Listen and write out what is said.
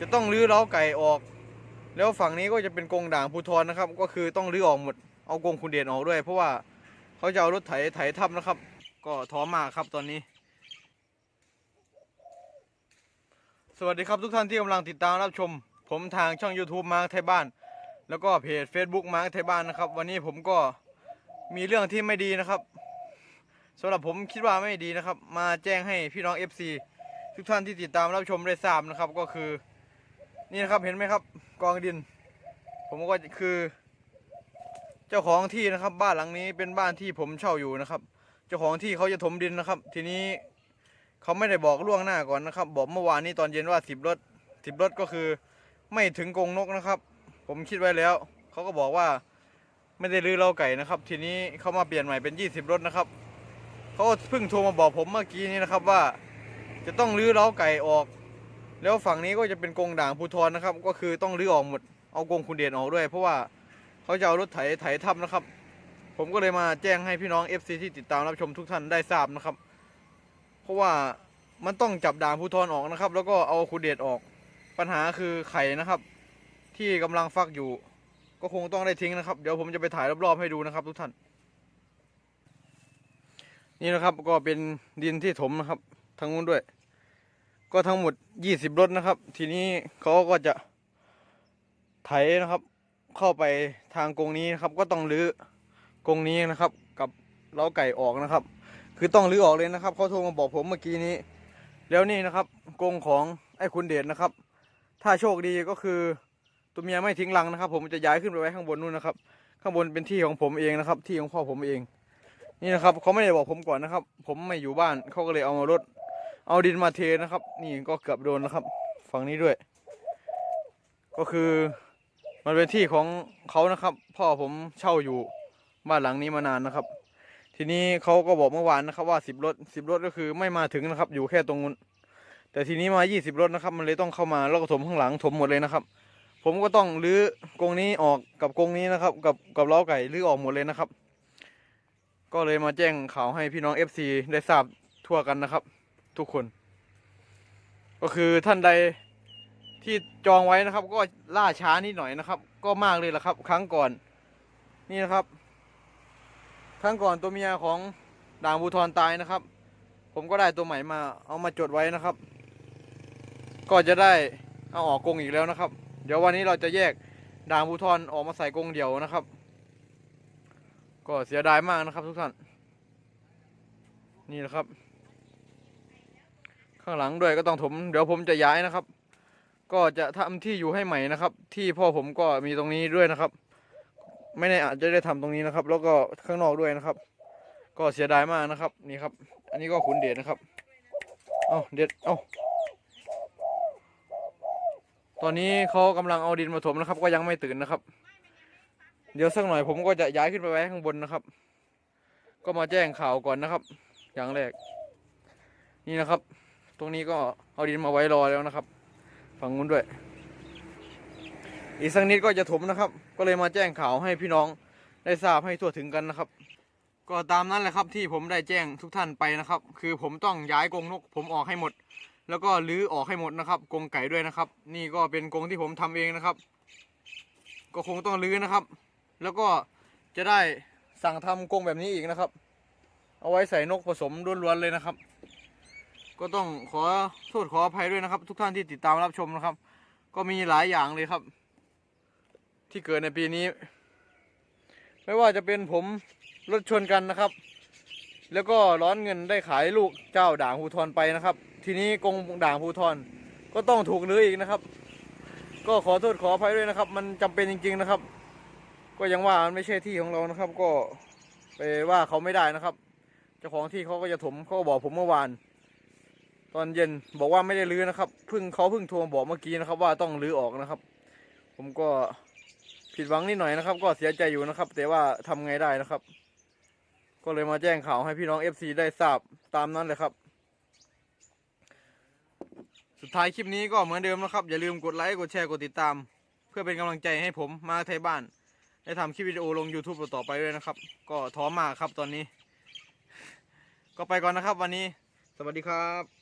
จะต้องรื้อเล้าไก่ออก แล้วฝั่งนี้ก็จะเป็นกรงด่างภูทรนะครับ ก็คือต้องรื้อออกหมดเอากรงคุณเดชออกด้วย เพราะว่าเขาจะเอารถไถไถทับนะครับ ก็ท้อมากครับตอนนี้ สวัสดีครับทุกท่านที่กำลังติดตามรับชม ผมทางช่อง YouTube มาร์คไทยบ้าน แล้วก็เพจ Facebook มาร์คไทยบ้านนะครับ วันนี้ผมก็มีเรื่องที่ไม่ดีนะครับสำหรับผมคิดว่าไม่ดีนะครับ มาแจ้งให้พี่น้อง FC ทุกท่านที่ติดตามรับชมได้ทราบนะครับก็คือ นี่นะครับเห็นไหมครับ กองดิน ผมก็คือ เจ้าของที่นะครับ บ้านหลังนี้เป็นบ้านที่ผมเช่าอยู่นะครับ เจ้าของที่เขาจะถมดินนะครับ ทีนี้เขาไม่ได้บอกล่วงหน้าก่อนนะครับ บอกเมื่อวานนี้ตอนเย็นว่าสิบรถสิบรถก็คือ ไม่ถึงกรงนกนะครับ ผมคิดไว้แล้วเขาก็บอกว่าไม่ได้รื้อเล้าไก่นะครับ ทีนี้เขามาเปลี่ยนใหม่เป็นยี่สิบรถนะครับเขาเพิ่งโทรมาบอกผมเมื่อกี้นี้นะครับว่าจะต้องรื้อเล้าไก่ออก แล้วฝั่งนี้ก็จะเป็นกรงด่างภูทรนะครับ ก็คือต้องรื้อออกหมดเอากรงคุณเดชออกด้วย เพราะว่าเขาจะเอารถไถไถทับนะครับ ผมก็เลยมาแจ้งให้พี่น้อง FC ที่ติดตามรับชมทุกท่านได้ทราบนะครับ เพราะว่ามันต้องจับด่างภูทรออกนะครับ แล้วก็เอาคุณเดชออก ปัญหาคือไข่นะครับ ที่กำลังฟักอยู่ ก็คงต้องได้ทิ้งนะครับ เดี๋ยวผมจะไปถ่ายรอบๆให้ดูนะครับ ทุกท่าน นี่นะครับก็เป็นดินที่ถมนะครับทางนู้นด้วย ก็ทั้งหมดยี่สิบรถนะครับ ทีนี้เขาก็จะไถนะครับ เข้าไปทางกรงนี้นะครับ ก็ต้องรื้อกรงนี้นะครับ กับเล้าไก่ออกนะครับ คือต้องรื้อออกเลยนะครับเขาโทรมาบอกผมเมื่อกี้นี้ แล้วนี่นะครับกรงของไอ้คุณเดชนะครับ ถ้าโชคดีก็คือตัวเมียไม่ทิ้งรังนะครับ ผมจะย้ายขึ้นไปไว้ข้างบนนู่นนะครับ ข้างบนเป็นที่ของผมเองนะครับ ที่ของพ่อผมเอง นี่นะครับเขาไม่ได้บอกผมก่อนนะครับ ผมไม่อยู่บ้านเขาก็เลยเอามารถ เอาดินมาเทนะครับ นี่ก็เกือบโดนนะครับ ฝั่งนี้ด้วย ก็คือมันเป็นที่ของเขานะครับ พ่อผมเช่าอยู่บ้านหลังนี้มานานนะครับ ทีนี้เขาก็บอกเมื่อวานนะครับ ว่าสิบรถสิบรถก็คือไม่มาถึงนะครับ อยู่แค่ตรงนู้นแต่ทีนี้มายี่สิบรถนะครับ มันเลยต้องเข้ามาแล้วก็ถมข้างหลังถมหมดเลยนะครับ ผมก็ต้องรื้อกงนี้ออกกับกงนี้นะครับ กับกับล้าไก่รื้อออกหมดเลยนะครับ ก็เลยมาแจ้งข่าวให้พี่น้อง FC ได้ทราบทั่วกันนะครับ ทุกคน ก็คือท่านใดที่จองไว้นะครับ ก็ล่าช้านิดหน่อยนะครับ ก็มากเลยละครับ ครั้งก่อน นี่นะครับ ครั้งก่อนตัวเมียของด่างบูทรตายนะครับ ผมก็ได้ตัวใหม่มา เอามาจดไว้นะครับ ก็จะได้เอาออกกรงอีกแล้วนะครับ เดี๋ยววันนี้เราจะแยกด่างบูทรออกมาใส่กรงเดี่ยวนะครับ ก็เสียดายมากนะครับทุกท่าน นี่นะครับ ข้างหลังด้วยก็ต้องถม เดี๋ยวผมจะย้ายนะครับ ก็จะทำที่อยู่ให้ใหม่นะครับ ที่พ่อผมก็มีตรงนี้ด้วยนะครับ ไม่ได้อาจจะได้ทำตรงนี้นะครับ แล้วก็ข้างนอกด้วยนะครับ ก็เสียดายมากนะครับ นี่ครับ อันนี้ก็ขุนเดชนะครับเอาเด็ดเอาตอนนี้เขากำลังเอาดินมาถมนะครับ ก็ยังไม่ตื่นนะครับ เดี๋ยวสักหน่อยผมก็จะย้ายขึ้นไปไว้ข้างบนนะครับ ก็มาแจ้งข่าวก่อนนะครับ อย่างแรก นี่นะครับ ตรงนี้ก็เอาดินมาไว้รอแล้วนะครับ ฝั่งนู้นด้วย อีกสักนิดก็จะถมนะครับ ก็เลยมาแจ้งข่าวให้พี่น้องได้ทราบให้ทั่วถึงกันนะครับ ก็ตามนั้นแหละครับที่ผมได้แจ้งทุกท่านไปนะครับ คือผมต้องย้ายกรงนก ผมออกให้หมด แล้วก็รื้อออกให้หมดนะครับกรงไก่ด้วยนะครับ นี่ก็เป็นกรงที่ผมทำเองนะครับ ก็คงต้องรื้อนะครับ แล้วก็จะได้สั่งทำกรงแบบนี้อีกนะครับ เอาไว้ใส่นกผสมล้วนๆเลยนะครับ ก็ต้องขอโทษขออภัยด้วยนะครับ ทุกท่านที่ติดตามรับชมนะครับ ก็มีหลายอย่างเลยครับ ที่เกิดในปีนี้ ไม่ว่าจะเป็นผมรถชนกันนะครับ แล้วก็ร้อนเงินได้ขายลูกเจ้าด่างภูทรไปนะครับ ทีนี้กงด่างภูทรก็ต้องถูกรื้ออีกนะครับ ก็ขอโทษขออภัยด้วยนะครับ มันจำเป็นจริง ๆนะครับ ก็ยังว่ามันไม่ใช่ที่ของเรานะครับ ก็ไปว่าเขาไม่ได้นะครับเจ้าของที่เขาก็จะถมเขาก็บอกผมเมื่อวาน ตอนเย็นบอกว่าไม่ได้รื้อนะครับเพิ่งเขาเพิ่งโทรมาบอกเมื่อกี้นะครับ ว่าต้องรื้อออกนะครับ ผมก็ผิดหวังนิดหน่อยนะครับ ก็เสียใจอยู่นะครับ แต่ว่าทำไงได้นะครับ ก็เลยมาแจ้งข่าวให้พี่น้อง FC ได้ทราบตามนั้นเลยครับ สุดท้ายคลิปนี้ก็เหมือนเดิมนะครับ อย่าลืมกดไลค์กดแชร์กดติดตาม เพื่อเป็นกำลังใจให้ผมมาไทยบ้านได้ทำคลิปวิดีโอลง YouTube ต่อไปด้วยนะครับ ก็ท้อมากครับตอนนี้ ก็ไปก่อนนะครับวันนี้ สวัสดีครับ